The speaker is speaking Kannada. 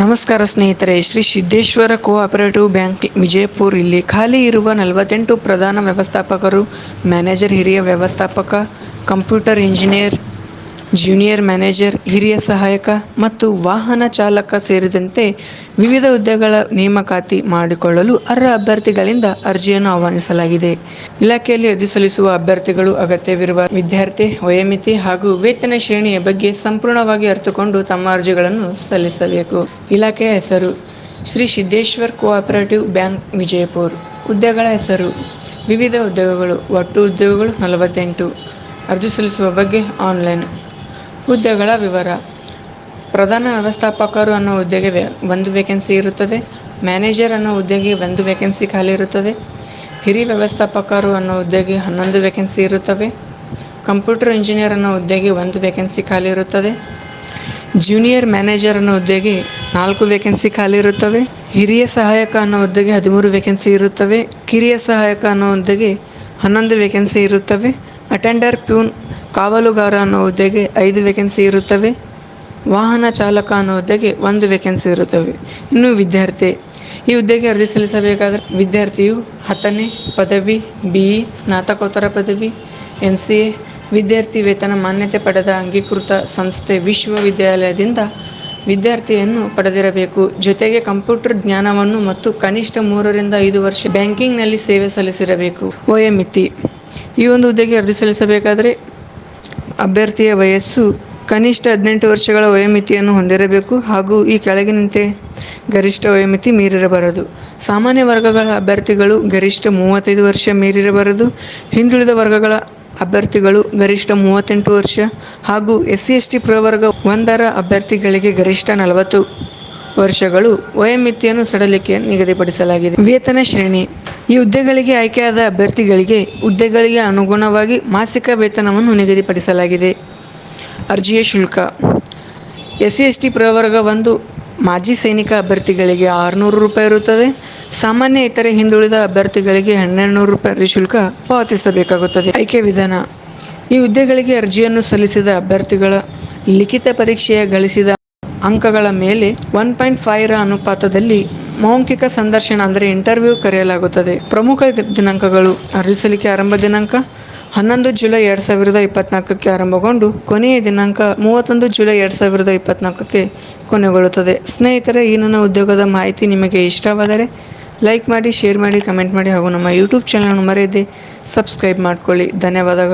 ನಮಸ್ಕಾರ ಸ್ನೇಹಿತರೆ, ಶ್ರೀ ಸಿದ್ದೇಶ್ವರ ಕೋಆಪರೇಟಿವ್ ಬ್ಯಾಂಕ್ ವಿಜಯಪುರ. ಇಲ್ಲಿ ಖಾಲಿ ಇರುವ ನಲವತ್ತೆಂಟು ಪ್ರಧಾನ ವ್ಯವಸ್ಥಾಪಕರು, ಮ್ಯಾನೇಜರ್ ಹಿರಿಯ ವ್ಯವಸ್ಥಾಪಕ, ಕಂಪ್ಯೂಟರ್ ಇಂಜಿನಿಯರ್ ಜೂನಿಯರ್ ಮ್ಯಾನೇಜರ್ ಹಿರಿಯ ಸಹಾಯಕ ಮತ್ತು ವಾಹನ ಚಾಲಕ ಸೇರಿದಂತೆ ವಿವಿಧ ಹುದ್ದೆಗಳ ನೇಮಕಾತಿ ಮಾಡಿಕೊಳ್ಳಲು ಅರ್ಹ ಅಭ್ಯರ್ಥಿಗಳಿಂದ ಅರ್ಜಿಯನ್ನು ಆಹ್ವಾನಿಸಲಾಗಿದೆ. ಇಲಾಖೆಯಲ್ಲಿ ಅರ್ಜಿ ಸಲ್ಲಿಸುವ ಅಭ್ಯರ್ಥಿಗಳು ಅಗತ್ಯವಿರುವ ವಿದ್ಯಾರ್ಥಿ, ವಯೋಮಿತಿ ಹಾಗೂ ವೇತನ ಶ್ರೇಣಿಯ ಬಗ್ಗೆ ಸಂಪೂರ್ಣವಾಗಿ ಅರಿತುಕೊಂಡು ತಮ್ಮ ಅರ್ಜಿಗಳನ್ನು ಸಲ್ಲಿಸಬೇಕು. ಇಲಾಖೆಯ ಹೆಸರು, ಶ್ರೀ ಸಿದ್ದೇಶ್ವರ್ ಕೋಆಪರೇಟಿವ್ ಬ್ಯಾಂಕ್, ವಿಜಯಪುರ್. ಹುದ್ದೆಗಳ ಹೆಸರು, ವಿವಿಧ ಉದ್ಯೋಗಗಳು, ಒಟ್ಟು ಉದ್ಯೋಗಗಳು ನಲವತ್ತೆಂಟು. ಅರ್ಜಿ ಸಲ್ಲಿಸುವ ಬಗ್ಗೆ ಆನ್ಲೈನ್ ಹುದ್ದೆಗಳ ವಿವರ. ಪ್ರಧಾನ ವ್ಯವಸ್ಥಾಪಕರು ಅನ್ನೋ ಹುದ್ದೆಗೆ ಒಂದು ವೇಕೆನ್ಸಿ ಇರುತ್ತದೆ. ಮ್ಯಾನೇಜರ್ ಅನ್ನೋ ಹುದ್ದೆಗೆ ಒಂದು ವೇಕೆನ್ಸಿ ಖಾಲಿ ಇರುತ್ತದೆ. ಹಿರಿಯ ವ್ಯವಸ್ಥಾಪಕರು ಅನ್ನೋ ಹುದ್ದೆಗೆ ಹನ್ನೊಂದು ವೇಕೆನ್ಸಿ ಇರುತ್ತವೆ. ಕಂಪ್ಯೂಟರ್ ಇಂಜಿನಿಯರ್ ಅನ್ನೋ ಹುದ್ದೆಗೆ ಒಂದು ವೇಕೆನ್ಸಿ ಖಾಲಿ ಇರುತ್ತದೆ. ಜೂನಿಯರ್ ಮ್ಯಾನೇಜರ್ ಅನ್ನೋ ಹುದ್ದೆಗೆ ನಾಲ್ಕು ವೇಕೆನ್ಸಿ ಖಾಲಿ ಇರುತ್ತವೆ. ಹಿರಿಯ ಸಹಾಯಕ ಅನ್ನೋ ಹುದ್ದೆಗೆ ಹದಿಮೂರು ವೇಕೆನ್ಸಿ ಇರುತ್ತವೆ. ಕಿರಿಯ ಸಹಾಯಕ ಅನ್ನೋ ಹುದ್ದೆಗೆ ಹನ್ನೊಂದು ವೇಕೆನ್ಸಿ ಇರುತ್ತವೆ. ಅಟೆಂಡರ್ ಪ್ಯೂನ್, ಕಾವಲುಗಾರ ಅನ್ನೋ ಹುದ್ದೆಗೆ ಐದು ವೇಕೆನ್ಸಿ ಇರುತ್ತವೆ. ವಾಹನ ಚಾಲಕ ಅನ್ನೋ ಹುದ್ದೆಗೆ ಒಂದು ವೇಕೆನ್ಸಿ ಇರುತ್ತವೆ. ಇನ್ನು ವಿದ್ಯಾರ್ಥಿ, ಈ ಹುದ್ದೆಗೆ ಅರ್ಜಿ ಸಲ್ಲಿಸಬೇಕಾದರೆ ವಿದ್ಯಾರ್ಥಿಯು ಹತ್ತನೇ ಪದವಿ ಬಿ ಇ ಸ್ನಾತಕೋತ್ತರ ಪದವಿ ಎಂ ಸಿ ಎ ವಿದ್ಯಾರ್ಥಿ ವೇತನ ಮಾನ್ಯತೆ ಪಡೆದ ಅಂಗೀಕೃತ ಸಂಸ್ಥೆ ವಿಶ್ವವಿದ್ಯಾಲಯದಿಂದ ವಿದ್ಯಾರ್ಥಿಯನ್ನು ಪಡೆದಿರಬೇಕು. ಜೊತೆಗೆ ಕಂಪ್ಯೂಟರ್ ಜ್ಞಾನವನ್ನು ಮತ್ತು ಕನಿಷ್ಠ ಮೂರರಿಂದ ಐದು ವರ್ಷ ಬ್ಯಾಂಕಿಂಗ್ನಲ್ಲಿ ಸೇವೆ ಸಲ್ಲಿಸಿರಬೇಕು. ವಯೋಮಿತಿ ಈ ಒಂದು ಹುದ್ದೆಗೆ ಅರ್ಜಿ ಸಲ್ಲಿಸಬೇಕಾದರೆ ಅಭ್ಯರ್ಥಿಯ ವಯಸ್ಸು ಕನಿಷ್ಠ ಹದಿನೆಂಟು ವರ್ಷಗಳ ವಯೋಮಿತಿಯನ್ನು ಹೊಂದಿರಬೇಕು ಹಾಗೂ ಈ ಕೆಳಗಿನಂತೆ ಗರಿಷ್ಠ ವಯೋಮಿತಿ ಮೀರಿರಬಾರದು. ಸಾಮಾನ್ಯ ವರ್ಗಗಳ ಅಭ್ಯರ್ಥಿಗಳು ಗರಿಷ್ಠ ಮೂವತ್ತೈದು ವರ್ಷ ಮೀರಿರಬಾರದು. ಹಿಂದುಳಿದ ವರ್ಗಗಳ ಅಭ್ಯರ್ಥಿಗಳು ಗರಿಷ್ಠ ಮೂವತ್ತೆಂಟು ವರ್ಷ ಹಾಗೂ ಎಸ್ ಸಿ ಎಸ್ ಟಿ ಪ್ರವರ್ಗ ಒಂದರ ಅಭ್ಯರ್ಥಿಗಳಿಗೆ ಗರಿಷ್ಠ ನಲವತ್ತು ವರ್ಷಗಳು ವಯೋಮಿತಿಯನ್ನು ಸಡಲಿಕೆ ನಿಗದಿಪಡಿಸಲಾಗಿದೆ. ವೇತನ ಶ್ರೇಣಿ. ಈ ಹುದ್ದೆಗಳಿಗೆ ಆಯ್ಕೆಯಾದ ಅಭ್ಯರ್ಥಿಗಳಿಗೆ ಹುದ್ದೆಗಳಿಗೆ ಅನುಗುಣವಾಗಿ ಮಾಸಿಕ ವೇತನವನ್ನು ನಿಗದಿಪಡಿಸಲಾಗಿದೆ. ಅರ್ಜಿಯ ಶುಲ್ಕ. ಎಸ್ ಸಿ ಎಸ್ ಟಿ ಪ್ರವರ್ಗ ಒಂದು, ಮಾಜಿ ಸೈನಿಕ ಅಭ್ಯರ್ಥಿಗಳಿಗೆ ಆರುನೂರು ರೂಪಾಯಿ ಇರುತ್ತದೆ. ಸಾಮಾನ್ಯ ಇತರೆ ಹಿಂದುಳಿದ ಅಭ್ಯರ್ಥಿಗಳಿಗೆ ಹನ್ನೆರಡು ನೂರು ರೂಪಾಯಿ ಶುಲ್ಕ ಪಾವತಿಸಬೇಕಾಗುತ್ತದೆ. ಆಯ್ಕೆ ವಿಧಾನ. ಈ ಹುದ್ದೆಗಳಿಗೆ ಅರ್ಜಿಯನ್ನು ಸಲ್ಲಿಸಿದ ಅಭ್ಯರ್ಥಿಗಳ ಲಿಖಿತ ಪರೀಕ್ಷೆಯ ಗಳಿಸಿದ ಅಂಕಗಳ ಮೇಲೆ ಒನ್ ಪಾಯಿಂಟ್ ಫೈವ್ರ ಅನುಪಾತದಲ್ಲಿ ಮೌಖಿಕ ಸಂದರ್ಶನ ಅಂದರೆ ಇಂಟರ್ವ್ಯೂ ಕರೆಯಲಾಗುತ್ತದೆ. ಪ್ರಮುಖ ದಿನಾಂಕಗಳು ಅರ್ಜಿ ಸಲ್ಲಿಕೆ ಆರಂಭ ದಿನಾಂಕ ಹನ್ನೊಂದು ಜುಲೈ ಎರಡು ಸಾವಿರದ ಇಪ್ಪತ್ನಾಲ್ಕಕ್ಕೆ ಆರಂಭಗೊಂಡು ಕೊನೆಯ ದಿನಾಂಕ ಮೂವತ್ತೊಂದು ಜುಲೈ ಎರಡು ಸಾವಿರದ ಇಪ್ಪತ್ತ್ನಾಲ್ಕಕ್ಕೆ ಕೊನೆಗೊಳ್ಳುತ್ತದೆ. ಸ್ನೇಹಿತರೆ, ಈ ನನ್ನ ಉದ್ಯೋಗದ ಮಾಹಿತಿ ನಿಮಗೆ ಇಷ್ಟವಾದರೆ ಲೈಕ್ ಮಾಡಿ ಶೇರ್ ಮಾಡಿ ಕಮೆಂಟ್ ಮಾಡಿ ಹಾಗೂ ನಮ್ಮ ಯೂಟ್ಯೂಬ್ ಚಾನಲನ್ನು ಮರೆಯದೆ ಸಬ್ಸ್ಕ್ರೈಬ್ ಮಾಡಿಕೊಳ್ಳಿ. ಧನ್ಯವಾದಗಳು.